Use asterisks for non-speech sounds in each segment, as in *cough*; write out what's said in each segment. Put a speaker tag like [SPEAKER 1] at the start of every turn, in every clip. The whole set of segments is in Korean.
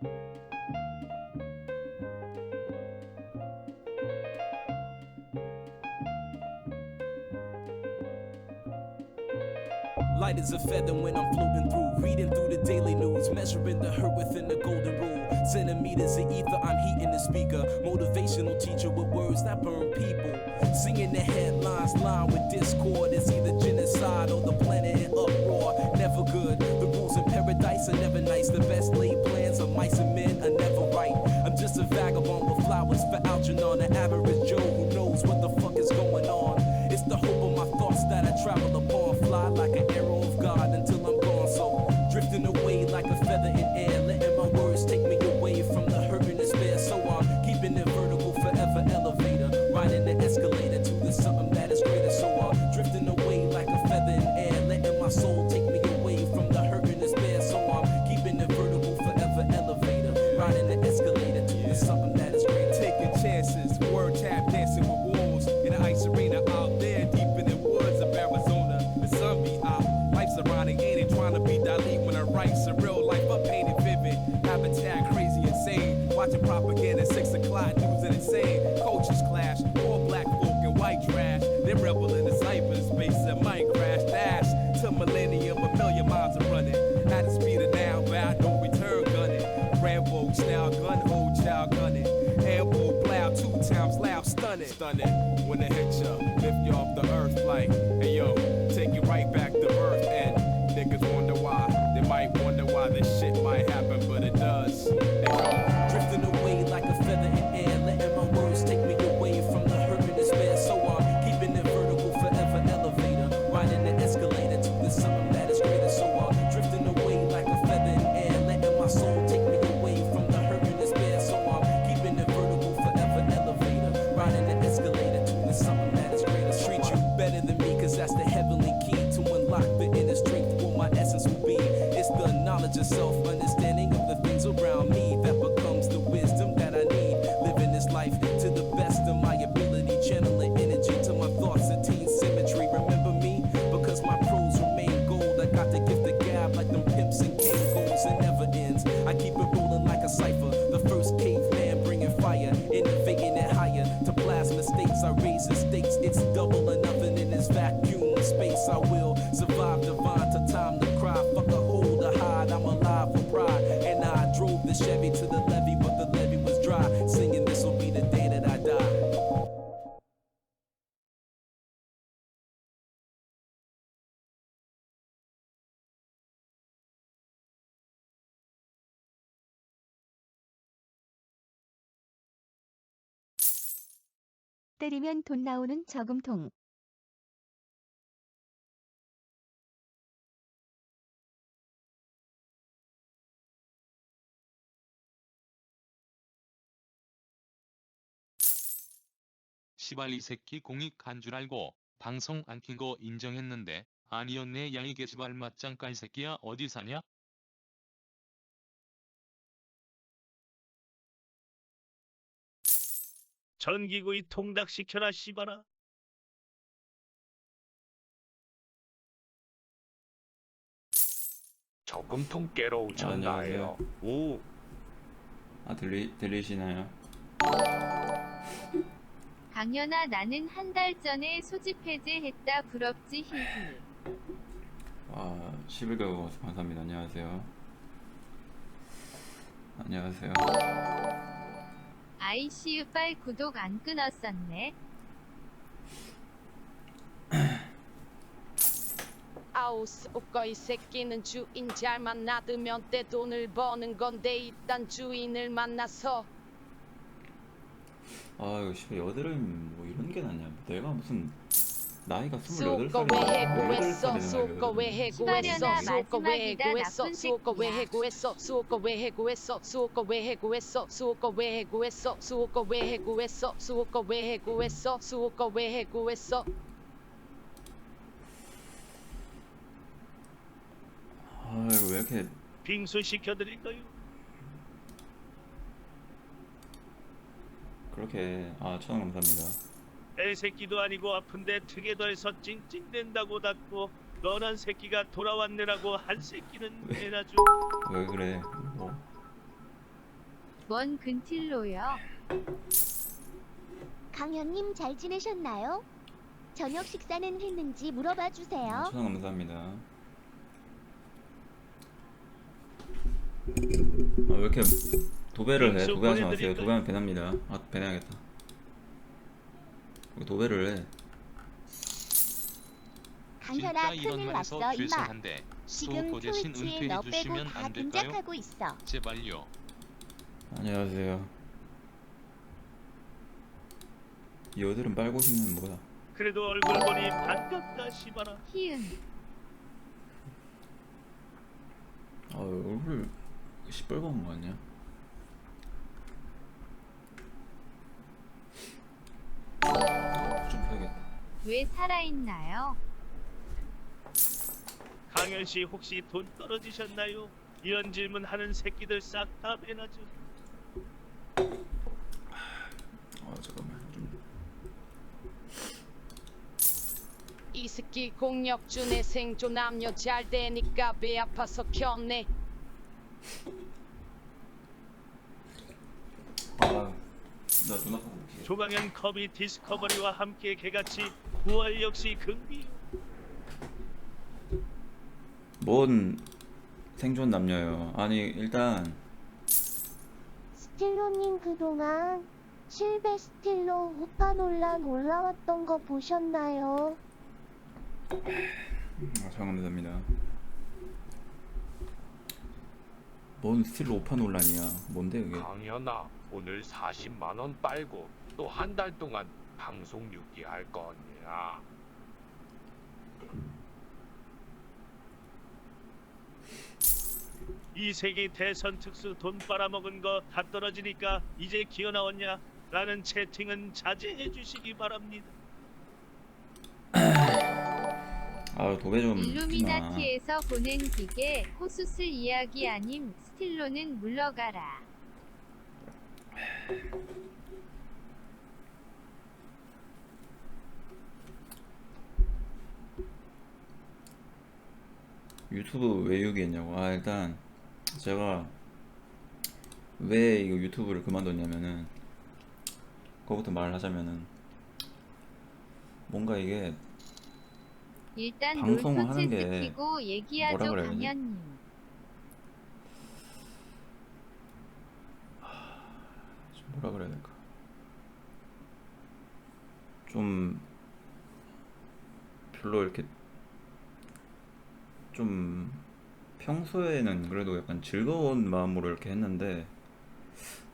[SPEAKER 1] Light as a feather when I'm floating through, reading through the daily news, measuring the hurt within the golden rule. Centimeters of ether, I'm heating the speaker. Motivational teacher with words that burn people. Singing the headlines, line with discord. It's either genocide or the planet in uproar. Never good. Paradise are never nice. The best laid plans of mice and men are never right. I'm just a vagabond with flowers for Algernon, an average Joe rights and real
[SPEAKER 2] 때리면 돈 나오는 저금통.
[SPEAKER 3] 시발 이 새끼 공익 간 줄 알고 방송 안 킨 거 인정했는데 아니었네 야이 개시발 맞짱 깔 새끼야 어디 사냐?
[SPEAKER 4] 전기구이 통닭시켜라 씨발아 저금통 깨러 오셨나요? 오
[SPEAKER 5] 아 들리 들리시나요?
[SPEAKER 6] 강연아 나는 한 달 전에 소집 해제했다 부럽지 히히
[SPEAKER 5] 와 11개월 와서 감사합니다. 안녕하세요. 안녕하세요.
[SPEAKER 6] ICU 빨 구독 안 끊었었네 *clears throat*
[SPEAKER 7] 아우스 오거 이 새끼는 주인 잘 만나두면 때 돈을 버는 건데 일단 주인을 만나서
[SPEAKER 5] 아 이거 씨발 여드름 뭐 이런 게 났냐? 내가 무슨 나이가
[SPEAKER 7] 수거
[SPEAKER 5] 28살인가?
[SPEAKER 7] 왜 해고했어 수거 왜 해고했어
[SPEAKER 6] 시발년아,
[SPEAKER 7] 수거 왜
[SPEAKER 6] 마지막이다,
[SPEAKER 7] 해고했어
[SPEAKER 6] 나쁜
[SPEAKER 7] 수거 왜
[SPEAKER 6] 새끼야.
[SPEAKER 7] 해고했어 수거 왜 해고했어 수거 왜 해고했어 수거 왜 해고했어 수거 왜 해고했어 수거 왜 해고했어 수거 왜 해고했어
[SPEAKER 5] 아 이거 왜 이렇게
[SPEAKER 4] 빙수 시켜드릴까요?
[SPEAKER 5] 그렇게 아 천원 감사합니다.
[SPEAKER 4] 애새끼도 아니고 아픈데 특에 더해서 찡찡댄다고 닫고 런한 새끼가 돌아왔네라고 한 새끼는 애나주
[SPEAKER 5] 왜 그래?
[SPEAKER 6] 뭐원 근틸로요.
[SPEAKER 2] 강현님 잘 지내셨나요? 저녁 식사는 했는지 물어봐 주세요.
[SPEAKER 5] 추천 감사합니다. 아, 왜 이렇게 도배를 해? 도배하지 마세요. 도배하면 배납니다. 아, 배내야겠다. 왜 도배를 해?
[SPEAKER 2] 강현아
[SPEAKER 3] 진짜 이런
[SPEAKER 2] 큰일
[SPEAKER 3] 말해서
[SPEAKER 2] 났어 임마.
[SPEAKER 3] 죄송한데
[SPEAKER 2] 지금
[SPEAKER 3] 수호고 대신
[SPEAKER 2] 트위치에 너
[SPEAKER 3] 은퇴해
[SPEAKER 2] 빼고
[SPEAKER 3] 주시면
[SPEAKER 2] 다
[SPEAKER 3] 안 될까요?
[SPEAKER 2] 등장하고 있어.
[SPEAKER 3] 제발요.
[SPEAKER 5] 안녕하세요. 이 여드름 빨고 싶는 뭐야?
[SPEAKER 4] 그래도 얼굴 보니 반갑다 시바라.
[SPEAKER 6] 희은.
[SPEAKER 5] 아, 얼굴 시뻘건 거 아니야? 좀 펴야겠다.
[SPEAKER 6] 왜 살아있나요?
[SPEAKER 4] 강현 씨 혹시 돈 떨어지셨나요? 이런 질문 하는 새끼들 싹 다 배나죠.
[SPEAKER 5] 아, 잠깐만. 좀
[SPEAKER 7] 이스키 공력준의 생존 남녀 잘 되니까 배 아파서 켰네
[SPEAKER 5] 아, 나눈 못해.
[SPEAKER 4] 조강현 커비 디스커버리와 함께 개같이 9월 역시 긍비.
[SPEAKER 5] 뭔 생존 남녀요? 아니 일단
[SPEAKER 2] 스틸로님 그동안 실베스틸로 우파 논란 올라왔던 거 보셨나요?
[SPEAKER 5] 아, 잘 감사합니다. 뭔 스틸로 오파 논란이야? 뭔데 그게?
[SPEAKER 8] 강현아 오늘 40만 원 빨고 또 한 달 동안 방송 유기할 거냐?
[SPEAKER 4] 이 세기 대선 특수 돈 빨아먹은 거 다 떨어지니까 이제 기어 나왔냐? 라는 채팅은 자제해 주시기 바랍니다.
[SPEAKER 5] 아 도배 좀.
[SPEAKER 6] 일루미나티에서 보낸 기계 호수슬 이야기 아님 스틸로는 물러가라.
[SPEAKER 5] 유튜브 왜 유기했냐고. 아 일단 제가 왜 이거 유튜브를 그만뒀냐면은 그거부터 말을 하자면은 뭔가 이게
[SPEAKER 6] 일단
[SPEAKER 5] 방송을 하는 게 뭐라 그래야 되지? 좀 뭐라 그래야 될까? 좀 별로 이렇게 좀 평소에는 그래도 약간 즐거운 마음으로 이렇게 했는데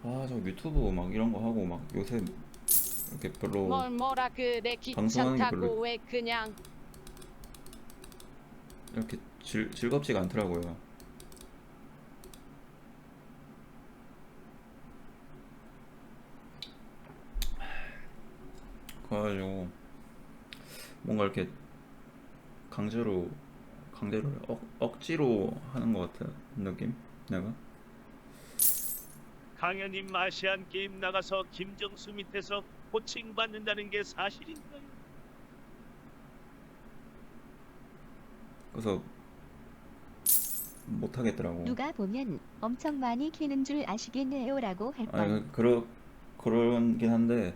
[SPEAKER 5] 아 저 유튜브 막 이런 거 하고 막 요새 이렇게 별로
[SPEAKER 7] 뭘 뭐라 그래
[SPEAKER 5] 방송하는 게
[SPEAKER 7] 귀찮다고
[SPEAKER 5] 별로-
[SPEAKER 7] 왜 그냥
[SPEAKER 5] 이렇게 즐, 즐겁지가 않더라고요. 그래가지고 뭔가 이렇게 강제로 강제로 억, 억지로 하는 것 같은 느낌? 내가?
[SPEAKER 4] 강현님 아시안 게임 나가서 김정수 밑에서 코칭 받는다는 게 사실인가요?
[SPEAKER 5] 그래서 못 하겠더라고.
[SPEAKER 2] 누가 보면 엄청 많이 키는 줄 아시겠네요라고 할 뻔.
[SPEAKER 5] 아니 그- 그러 그런긴 한데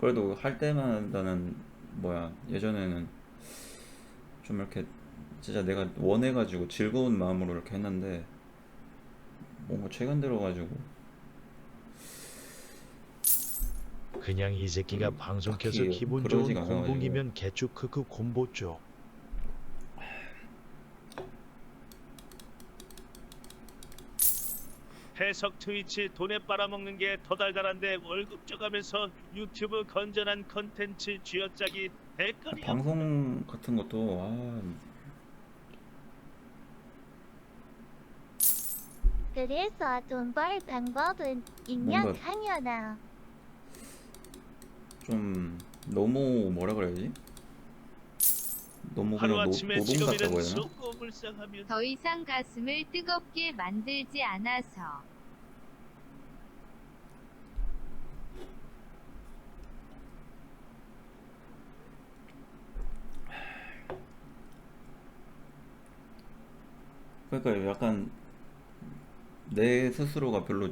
[SPEAKER 5] 그래도 할 때마다는 뭐야 예전에는 좀 이렇게 진짜 내가 원해가지고 즐거운 마음으로 이렇게 했는데 뭔가 최근 들어가지고
[SPEAKER 9] 그냥 이 새끼가
[SPEAKER 5] 음,
[SPEAKER 9] 방송 켜서
[SPEAKER 5] 딱히
[SPEAKER 9] 기분 좋은
[SPEAKER 5] 그러지가 않아가지고.
[SPEAKER 9] 곰봉이면 개축 크크 곰보죠.
[SPEAKER 4] 해석 트위치 돈에 빨아먹는 게 더 달달한데 월급 줘가면서 유튜브 건전한 컨텐츠 쥐어짜기 대가리야.
[SPEAKER 5] 방송 같은 것도 아
[SPEAKER 2] 그래서 돈 벌 방법은
[SPEAKER 5] 뭔가-
[SPEAKER 2] 강현아?
[SPEAKER 5] 좀 너무 뭐라 그래야지? 너무 그냥 노, 노동 같다고 해야 되나?
[SPEAKER 4] 불쌍하면
[SPEAKER 6] 더 이상 가슴을 뜨겁게 만들지 않아서.
[SPEAKER 5] 그러니까 약간 내 스스로가 별로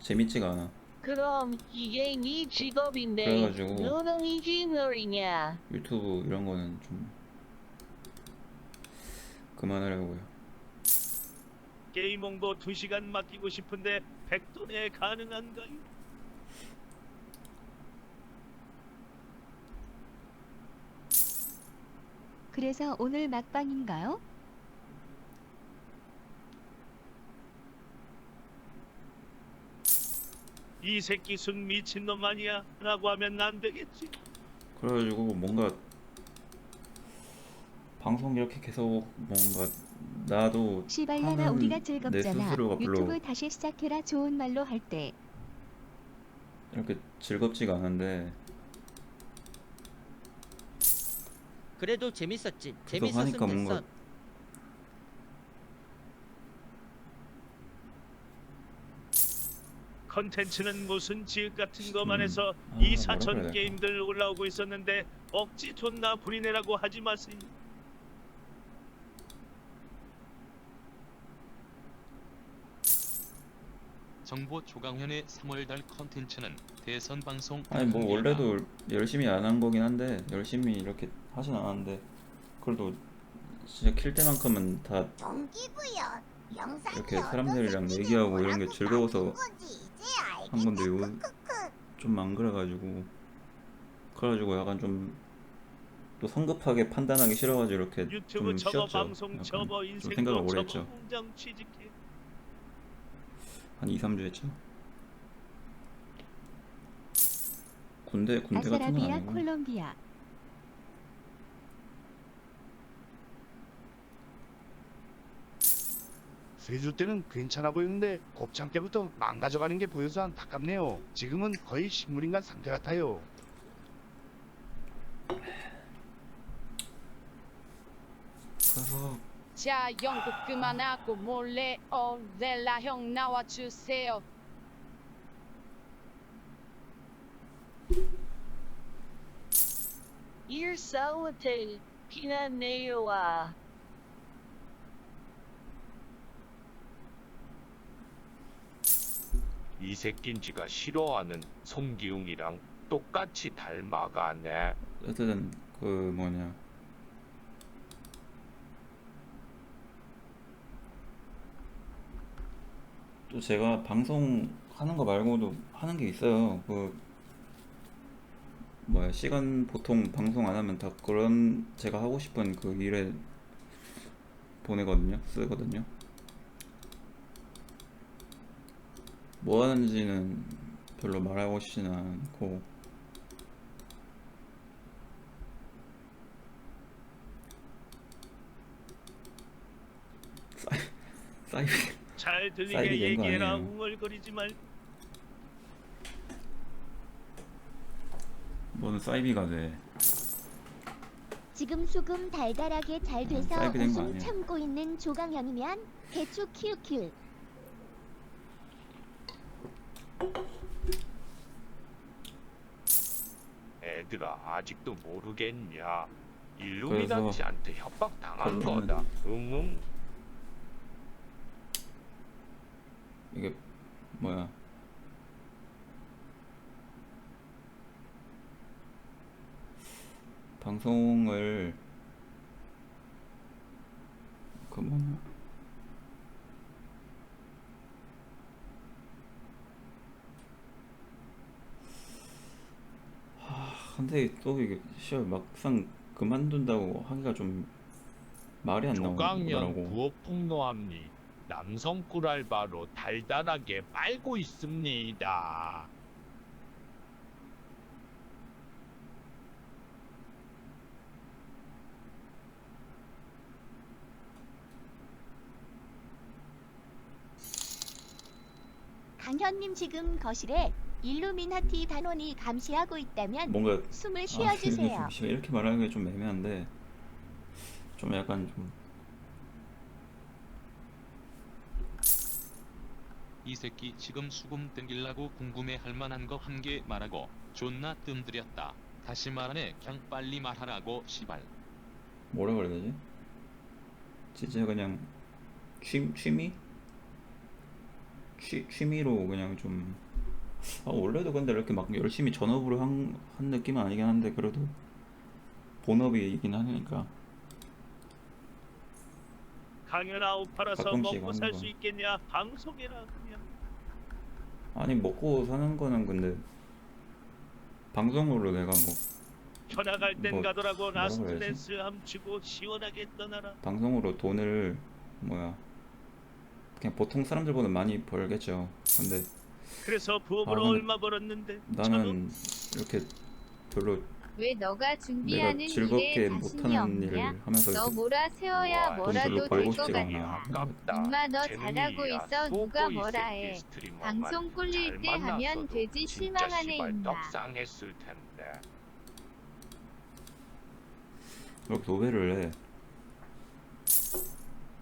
[SPEAKER 5] 재밌지가 않아.
[SPEAKER 7] 그럼 이게 네 직업인데
[SPEAKER 5] 그래가지고.
[SPEAKER 7] 너는 인지너리냐?
[SPEAKER 5] 유튜브 이런 거는 좀 그만하려고요.
[SPEAKER 4] 게임 홍보 2시간 맡기고 싶은데 백돈에 가능한가요?
[SPEAKER 2] 그래서 오늘 막방인가요?
[SPEAKER 4] 이 새끼 순 미친놈 아니야? 라고 하면 안 되겠지.
[SPEAKER 5] 그래가지고 뭔가 방송 이렇게 계속 뭔가 나도
[SPEAKER 2] 시발라나
[SPEAKER 5] 하는
[SPEAKER 2] 우리가
[SPEAKER 5] 내
[SPEAKER 2] 즐겁잖아.
[SPEAKER 5] 스스로가 별로
[SPEAKER 2] 유튜브 다시 시작해라 좋은 말로 할 때.
[SPEAKER 5] 이렇게 즐겁지가 않은데
[SPEAKER 10] 그래도 재밌었지. 재밌었으면
[SPEAKER 5] 하니까
[SPEAKER 10] 됐어.
[SPEAKER 5] 뭔가
[SPEAKER 4] 컨텐츠는 무슨 지읒 같은 거만
[SPEAKER 5] 음.
[SPEAKER 4] 해서
[SPEAKER 5] 아,
[SPEAKER 4] 이
[SPEAKER 5] 뭐라
[SPEAKER 4] 사천
[SPEAKER 5] 그래야 될까?
[SPEAKER 4] 게임들 올라오고 있었는데 억지 존나 부리내라고 하지 마세요.
[SPEAKER 3] 정보 조강현의 3월달 컨텐츠는 대선 방송
[SPEAKER 5] 아니 뭐. 원래도 열심히 안 한 거긴 한데 열심히 이렇게 하진 않았는데 그래도 진짜 킬 때만큼은 다
[SPEAKER 2] 동기부여
[SPEAKER 5] 이렇게 사람들이랑 얘기하고 이런 게 즐거워서 한 건데 요좀안 그래가지고 그래가지고 약간 좀 또 성급하게 판단하기 싫어가지고 이렇게
[SPEAKER 4] 유튜브
[SPEAKER 5] 좀 쉬었죠.
[SPEAKER 4] 방송
[SPEAKER 5] 약간
[SPEAKER 4] 접어
[SPEAKER 5] 좀 생각을 오래 했죠.
[SPEAKER 4] 공장 취직해.
[SPEAKER 5] 한 2, 3주 했죠. 군대 군대 같은 건
[SPEAKER 2] 아사라비아
[SPEAKER 5] 아니고
[SPEAKER 2] 콜롬비아.
[SPEAKER 11] 세줄 때는 괜찮아 보였는데 곱창 때부터 망가져가는 게 보여서 안타깝네요. 지금은 거의 식물인간 상태 같아요.
[SPEAKER 5] 그래서
[SPEAKER 7] 자 연극 그만하고 몰래 어렐라 형 나와주세요. 일사후텔 피난내요와
[SPEAKER 8] 이 새낀 지가 싫어하는 송기웅이랑 똑같이 닮아가네.
[SPEAKER 5] 어쨌든 그 뭐냐 또 제가 방송 하는 거 말고도 하는 게 있어요. 그 뭐야 시간 보통 방송 안 하면 다 그런 제가 하고 싶은 그 일에 보내거든요. 쓰거든요. 뭐 하는지는 별로 말하고 싶지는 않고
[SPEAKER 4] 잘 들리게 얘기해라. 웅얼거리지 말.
[SPEAKER 5] 뭐는 사이비가 돼.
[SPEAKER 2] 지금 수금 달달하게 잘 돼서
[SPEAKER 5] 사이비 된거
[SPEAKER 2] 웃음
[SPEAKER 5] 아니야.
[SPEAKER 2] 참고 있는 조강현이면 개추 큐큐.
[SPEAKER 8] 애들아 아직도 모르겠냐? 일루미나티한테 협박 당한
[SPEAKER 5] 결론은-
[SPEAKER 8] 거다. 응응.
[SPEAKER 5] 이게 뭐야 방송을 그 뭐냐 하, 근데 또 이게 시험 막상 그만둔다고 하기가 좀 말이 안
[SPEAKER 8] 조강연
[SPEAKER 5] 나오더라고
[SPEAKER 8] 부업 폭로합니. 남성 꿀알바로 달달하게 빨고 있습니다.
[SPEAKER 2] 강현님 지금 거실에 일루미나티 단원이 감시하고 있다면
[SPEAKER 5] 뭔가
[SPEAKER 2] 숨을
[SPEAKER 5] 아,
[SPEAKER 2] 쉬어주세요.
[SPEAKER 5] 이게 이렇게 말하는 게 좀 애매한데 좀 약간 좀
[SPEAKER 3] 이 새끼 지금 수금 땡길라고 궁금해 할 만한 거 한 개 말하고 존나 뜸들였다. 다시 말하네 그냥 빨리 말하라고 시발.
[SPEAKER 5] 뭐라 그래야 되지? 진짜 그냥 취, 취미? 취, 취미로 그냥 좀 아, 원래도 근데 이렇게 막 열심히 전업으로 한, 한 느낌은 아니긴 한데 그래도 본업이긴 하니까
[SPEAKER 4] 강연 아웃 팔아서
[SPEAKER 5] 가끔씩
[SPEAKER 4] 먹고
[SPEAKER 5] 하는
[SPEAKER 4] 살
[SPEAKER 5] 거.
[SPEAKER 4] 수 있겠냐? 방송이라 그냥.
[SPEAKER 5] 아니 먹고 사는 거는 근데 방송으로 내가 뭐
[SPEAKER 4] 현아 갈땐
[SPEAKER 5] 뭐,
[SPEAKER 4] 가더라고
[SPEAKER 5] 뭐라고
[SPEAKER 4] 라스트
[SPEAKER 5] 해야지?
[SPEAKER 4] 댄스 함치고 시원하게 떠나라.
[SPEAKER 5] 방송으로 돈을 뭐야 그냥 보통 사람들보다 많이 벌겠죠 근데
[SPEAKER 4] 그래서 부업으로
[SPEAKER 5] 아, 근데
[SPEAKER 4] 얼마 벌었는데
[SPEAKER 5] 나는 이렇게 별로
[SPEAKER 6] 왜 너가
[SPEAKER 5] 내가
[SPEAKER 6] 준비하는
[SPEAKER 5] 즐겁게
[SPEAKER 6] 일에 자신이
[SPEAKER 5] 못하는 일을
[SPEAKER 6] 없냐?
[SPEAKER 5] 하면서
[SPEAKER 6] 너
[SPEAKER 5] 이렇게
[SPEAKER 6] 뭐라 세워야 뭐라도 될
[SPEAKER 5] 벌고
[SPEAKER 6] 것
[SPEAKER 5] 싶지가
[SPEAKER 6] 같아.
[SPEAKER 5] 않아.
[SPEAKER 6] 엄마 너. 잘하고 있어 누가 뭐라 해. 방송 꿀릴 잘때 하면 되지 실망하네 임마.
[SPEAKER 8] 떡상했을 텐데.
[SPEAKER 5] 이렇게 도배를 해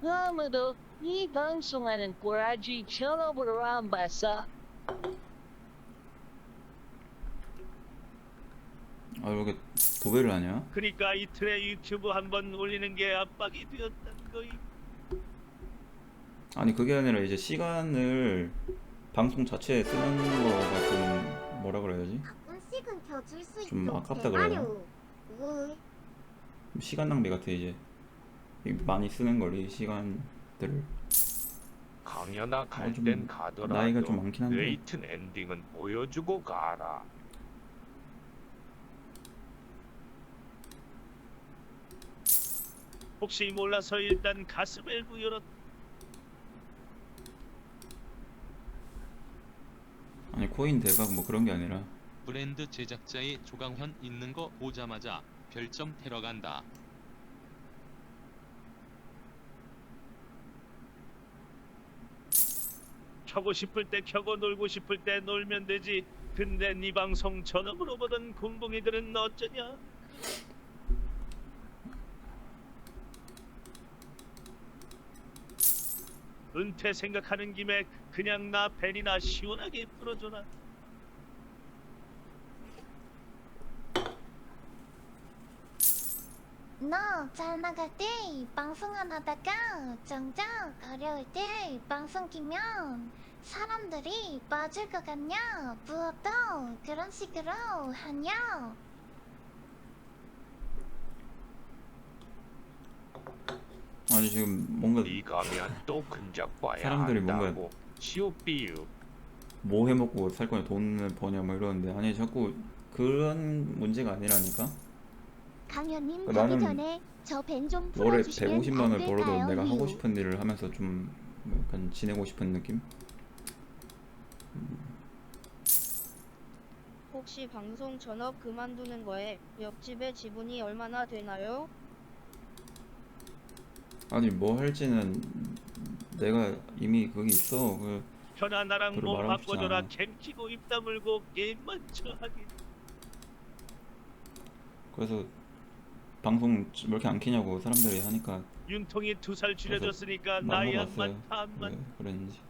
[SPEAKER 7] 아무도 이 방송하는 꼬라지 전업으로 안 봤어.
[SPEAKER 5] 아 이렇게 도배를 하냐?
[SPEAKER 4] 그러니까 이틀에 유튜브 한 번 올리는 게 압박이 되었다는 거이.
[SPEAKER 5] 아니 그게 아니라 이제 시간을 방송 자체에 쓰는 거가 좀 뭐라 그래야지?
[SPEAKER 2] 가끔씩은 켜줄 수
[SPEAKER 5] 좀
[SPEAKER 2] 있죠.
[SPEAKER 5] 아깝다 그래야.
[SPEAKER 2] 우.
[SPEAKER 5] 좀 시간 낭비 같아 이제 이 많이 쓰는 걸 이 시간들을
[SPEAKER 8] 강연아 갈
[SPEAKER 5] 아,
[SPEAKER 8] 좀땐 가더라도
[SPEAKER 5] 나이가 좀 많긴 한데.
[SPEAKER 8] 레이튼 엔딩은 보여주고 가라.
[SPEAKER 4] 혹시 몰라서 일단 가슴을 부여렀.
[SPEAKER 5] 아니 코인 대박 뭐 그런 게 아니라
[SPEAKER 3] 브랜드 제작자의 조강현 있는 거 보자마자 별점 테러 간다.
[SPEAKER 4] 켜고 싶을 때 켜고 놀고 싶을 때 놀면 되지. 근데 네 방송 전업으로 보던 곰붕이들은 어쩌냐? 은퇴 생각하는 김에 그냥 나 벤이나 시원하게 풀어줘라.
[SPEAKER 2] 너잘 나갈 때 방송 안 하다가 정작 어려울 때 방송 키면 사람들이 빠질 것 같냐? 부업도 그런 식으로 하냐?
[SPEAKER 5] 아니 지금 뭔가
[SPEAKER 8] 네 가면 또 근접 봐야
[SPEAKER 5] 사람들이 뭔가
[SPEAKER 8] 한다고. 시오삐유.
[SPEAKER 5] 뭐 해먹고 살 거냐 돈을 버냐 뭐 이러는데 아니 자꾸 그런 문제가 아니라니까
[SPEAKER 2] 강현님
[SPEAKER 5] 그
[SPEAKER 2] 가기
[SPEAKER 5] 나는
[SPEAKER 2] 전에 저 벤 좀
[SPEAKER 5] 월에
[SPEAKER 2] 풀어주시면
[SPEAKER 5] 150만 안원 벌어도
[SPEAKER 2] 될까요?
[SPEAKER 5] 내가 하고
[SPEAKER 2] 유?
[SPEAKER 5] 싶은 일을 하면서 좀 약간 지내고 싶은 느낌?
[SPEAKER 12] 혹시 방송 전업 그만두는 거에 옆집의 지분이 얼마나 되나요?
[SPEAKER 5] 아니 뭐 할지는 내가 이미 그게 있어 그
[SPEAKER 4] 현아 나랑 몸
[SPEAKER 5] 말하고 싶지
[SPEAKER 4] 바꿔줘라.
[SPEAKER 5] 않아.
[SPEAKER 4] 키고 입 다물고 게임만 쳐하기.
[SPEAKER 5] 그래서 방송 왜 이렇게 안 키냐고 사람들이 하니까
[SPEAKER 4] 윤통이 두 살 줄여줬으니까 나이 한
[SPEAKER 5] 넘어갔어요.
[SPEAKER 4] 많다 한 많.
[SPEAKER 5] 왜 그랬는지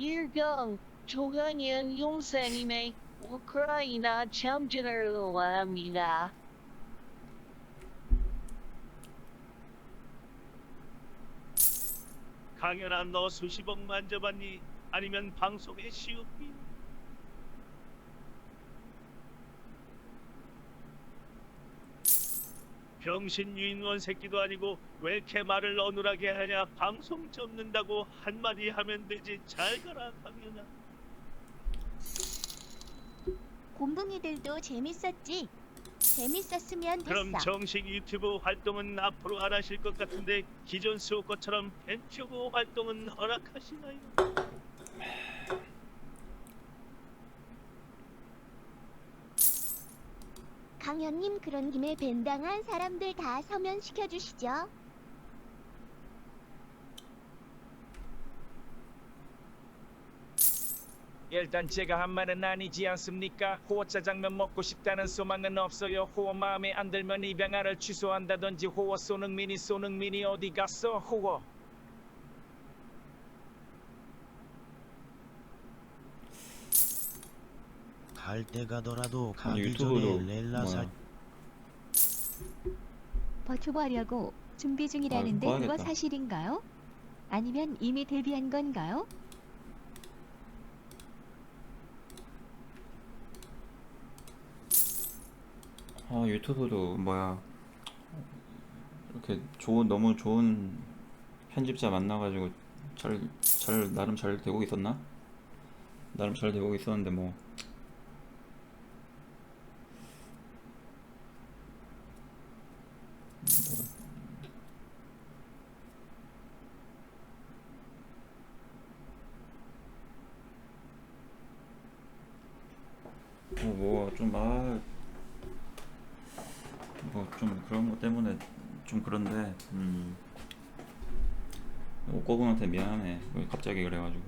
[SPEAKER 7] 1경 조강현 용사님의 우크라이나 참전을 응원합니다.
[SPEAKER 4] 강연아 너 수십억 만져봤니? 아니면 방송에 시우피? 병신 유인원 새끼도 아니고 왜 이렇게 말을 어눌하게 하냐? 방송 접는다고 한마디 하면 되지. 잘 가라 강연아.
[SPEAKER 2] 곰붕이들도 재밌었지? 재밌었으면 됐어.
[SPEAKER 4] 그럼 정식 유튜브 활동은 앞으로 안 하실 것 같은데 기존 수호거처럼 벤큐브 활동은 허락하시나요?
[SPEAKER 2] 강현님 그런 김에 벤당한 사람들 다 서면시켜 주시죠.
[SPEAKER 13] 일단 제가 한 말은 아니지 않습니까? 호어 짜장면 먹고 싶다는 소망은 없어요. 호어 마음에 안 들면 입양아를 취소한다든지 호어 소능민이 소능민이 어디 갔어? 호어.
[SPEAKER 9] 갈 때 가더라도 가기
[SPEAKER 5] 유튜브도
[SPEAKER 9] 전에 렐라 사
[SPEAKER 5] 뭐야
[SPEAKER 2] 버튜버 하려고
[SPEAKER 14] 준비 중이라는데
[SPEAKER 5] 아,
[SPEAKER 14] 그거. 사실인가요? 아니면 이미 데뷔한 건가요?
[SPEAKER 5] 아 유튜브도 뭐야 이렇게 좋은 너무 좋은 편집자 만나가지고 잘, 잘 나름 잘 되고 있었나? 나름 잘 되고 있었는데 뭐 뭐좀 아 뭐 좀 그런 것 때문에 좀 그런데 음. 옥고분한테 미안해. 왜 갑자기 그래가지고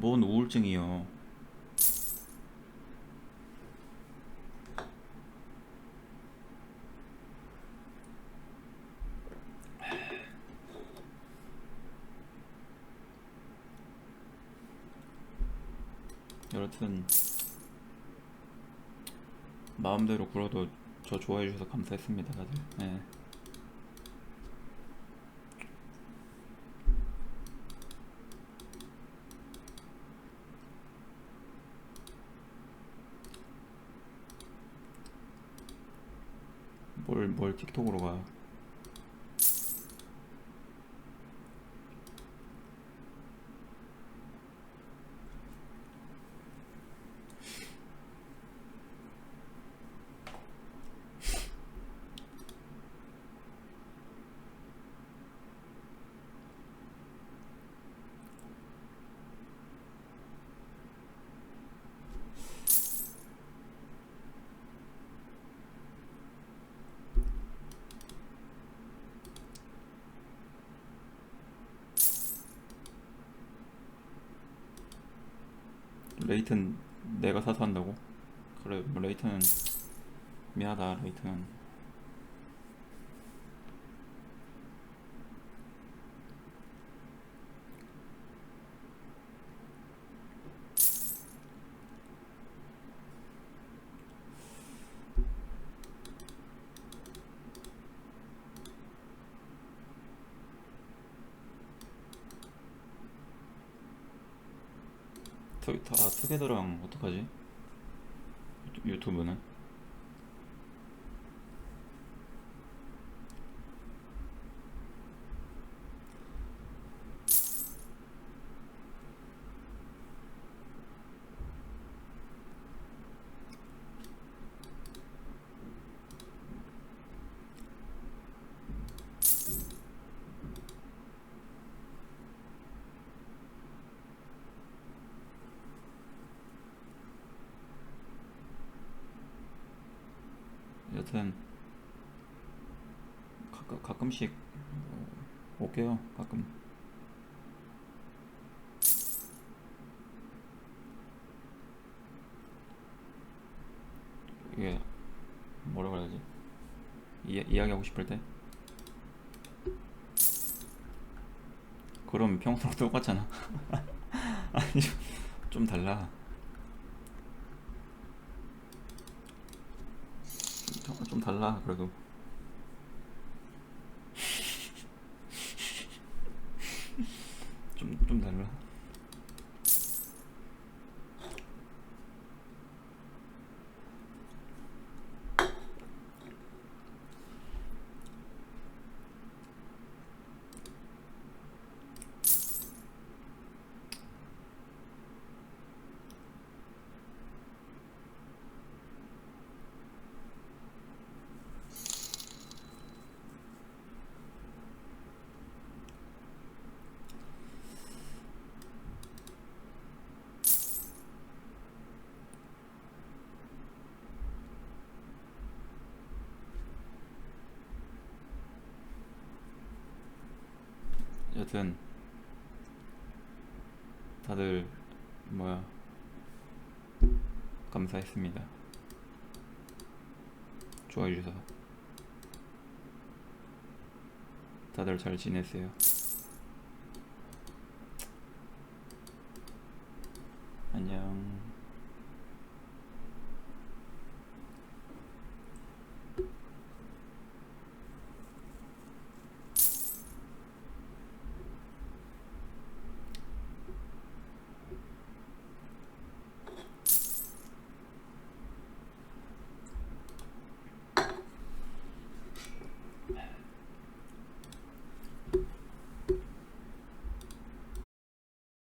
[SPEAKER 5] 뭔 우울증이요 여튼 마음대로 굴어도 저 좋아해 주셔서 감사했습니다 다들 네. 뭘, 뭘 틱톡으로 가. 레이튼 내가 사서 한다고? 그래 뭐 레이튼은 미안하다 레이튼 투, 아, 투게더랑 어떡하지? 유튜- 유튜브는? 여튼 가끔, 가끔씩 어, 올게요 가끔. 이게 뭐라 그래야지? 이, 이야기하고 싶을 때? 그럼 평소랑 *laughs* 똑같잖아. *laughs* 아니 좀- 좀 달라 좀, 좀 달라. 그래도 좀 좀 달라 여튼 다들 뭐야 감사했습니다. 좋아해 주셔서 다들 잘 지내세요. 안녕.